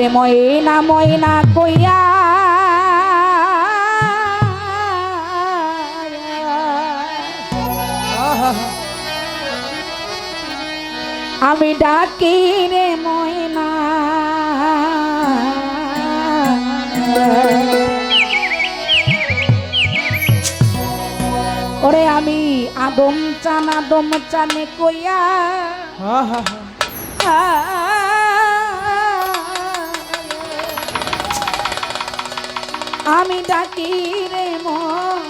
ওরে ময়না ময়না কইয়া। আমি ডাকি রে ময়না। ওরে আমি আদম চান আদম চানে কইয়া। হা হা হা। আমি ডাকি রে মন।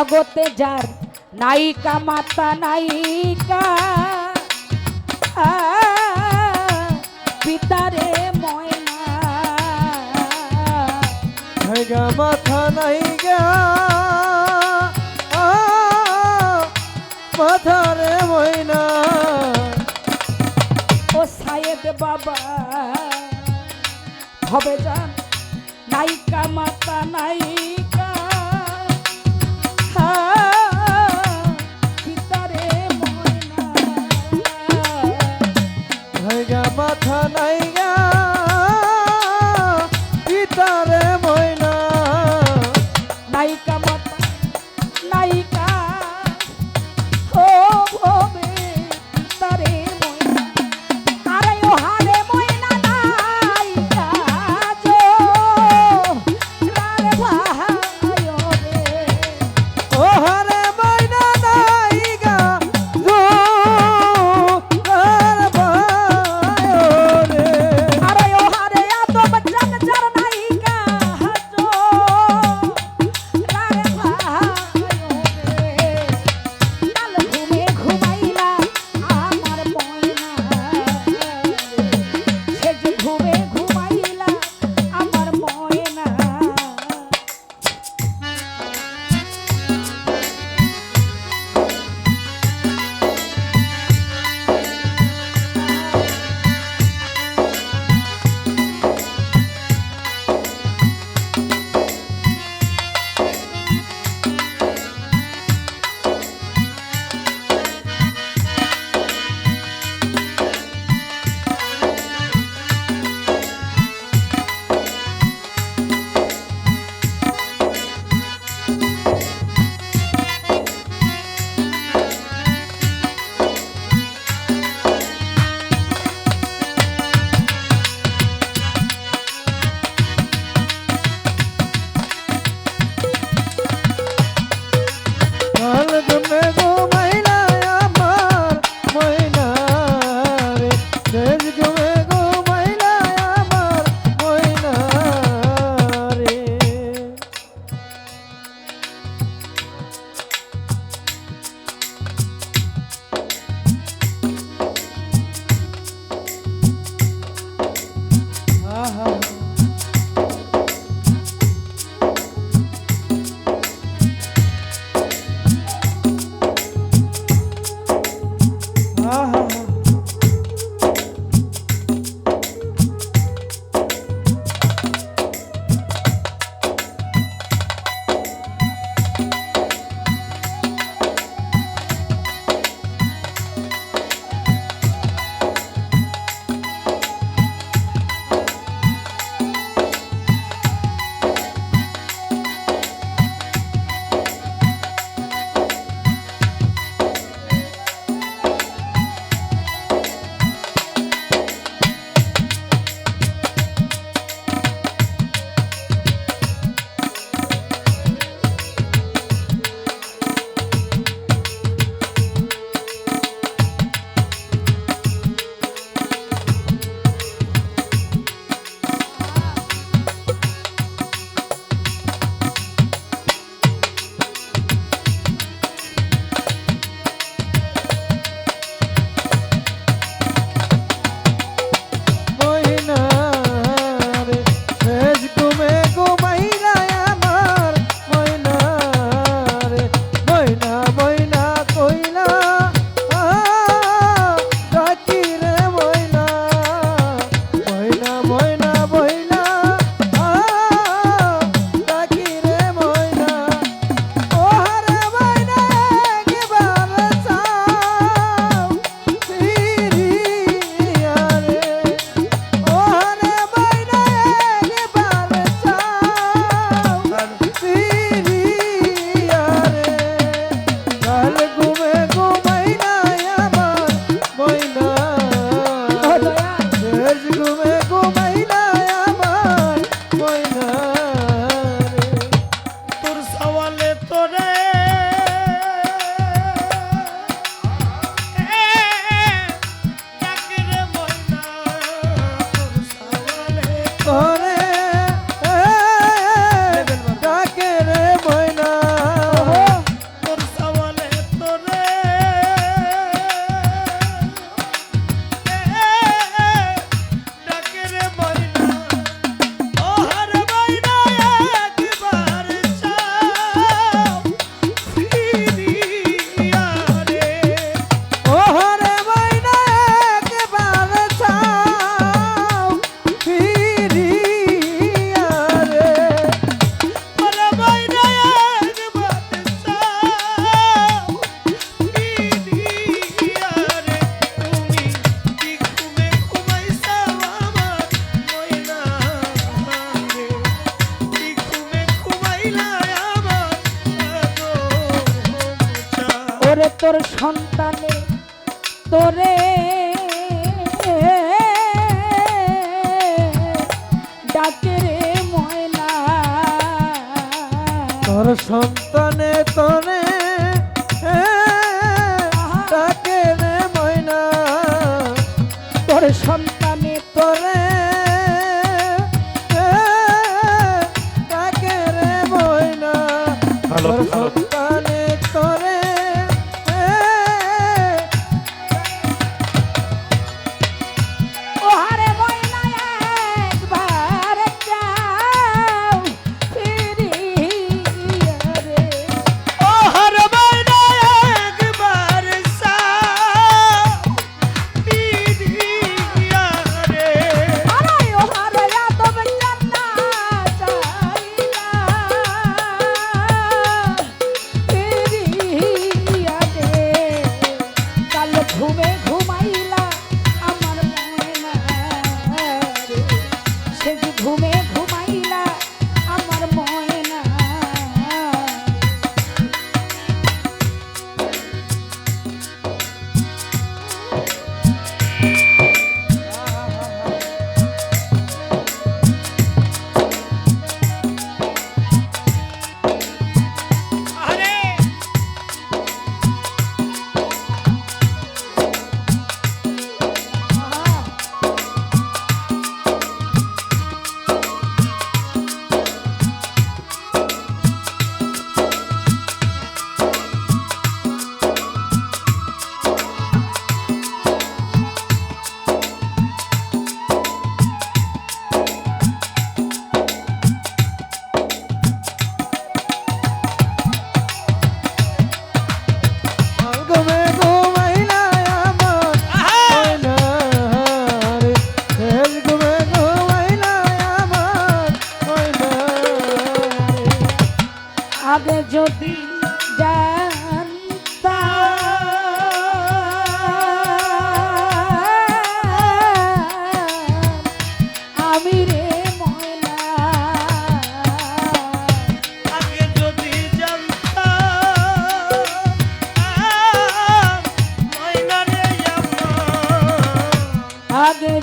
জগতে যার নায়িকা মাতা নায়িকা। পিতারে ময়না। গা মাথা রে মাথারে ময়না। ও সায়েদ বাবা হবে যান। নায়িকা মাতা নায়িকা। Torre. তোর সন্তানে তনে আগে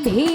বান্ধিয়া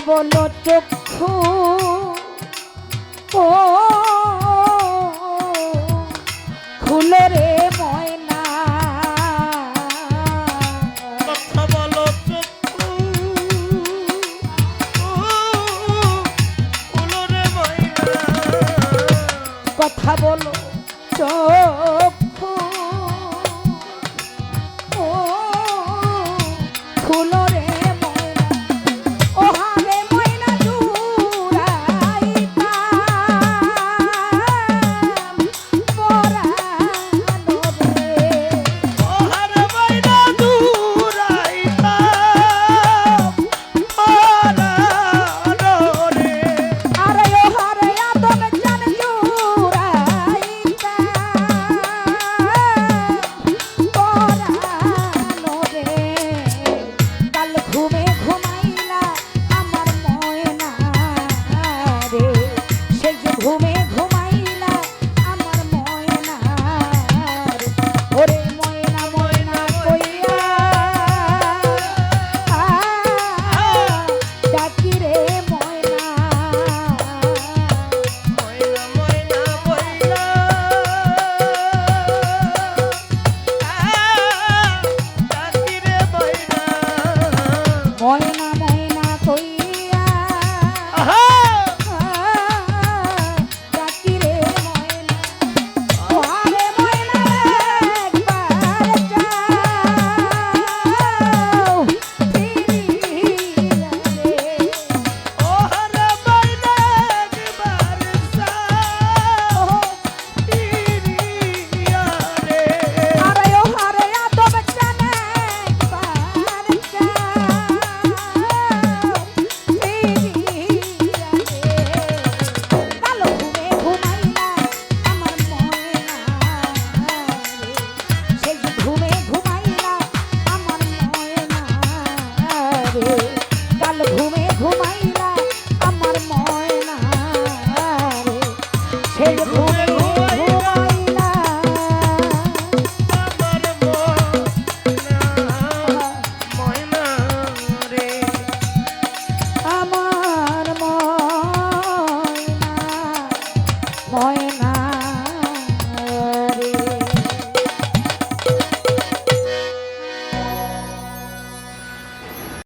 কেবল চক্ষু। ও ফুলরে কথা বলো চ